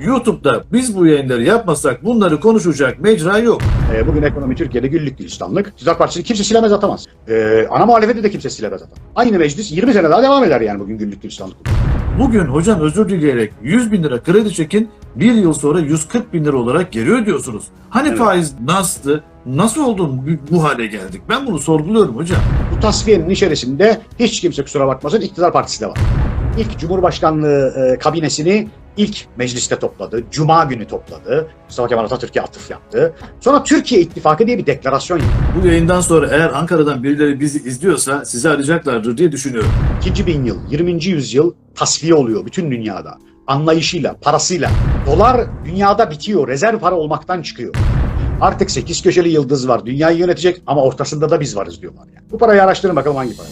YouTube'da biz bu yayınları yapmasak bunları konuşacak mecra yok. E, bugün ekonomi Türkiye'de güllük gülistanlık. İktidar Partisi'ni kimse silemez atamaz. E, ana muhalefeti de kimse silemez atamaz. Aynı meclis 20 sene daha devam eder yani bugün güllük gülistanlık. Bugün hocam özür dileyerek 100 bin lira kredi çekin bir yıl sonra 140 bin lira olarak geri ödüyorsunuz. Hani Evet. faiz nasıldı? Nasıl oldu bu- hale geldik? Ben bunu sorguluyorum hocam. Bu tasfiyenin içerisinde hiç kimse kusura bakmasın iktidar partisi de var. İlk Cumhurbaşkanlığı e, kabinesini ilk mecliste topladı. Cuma günü topladı. Mustafa Kemal Atatürk'e atıf yaptı. Sonra Türkiye İttifakı diye bir deklarasyon yaptı. Bu yayından sonra eğer Ankara'dan birileri bizi izliyorsa sizi arayacaklardır diye düşünüyorum. İkinci bin yıl, 20. yüzyıl tasfiye oluyor bütün dünyada. Anlayışıyla, parasıyla. Dolar dünyada bitiyor, rezerv para olmaktan çıkıyor. Artık sekiz köşeli yıldız var, dünyayı yönetecek ama ortasında da biz varız diyorlar yani. Bu parayı araştırın bakalım hangi para.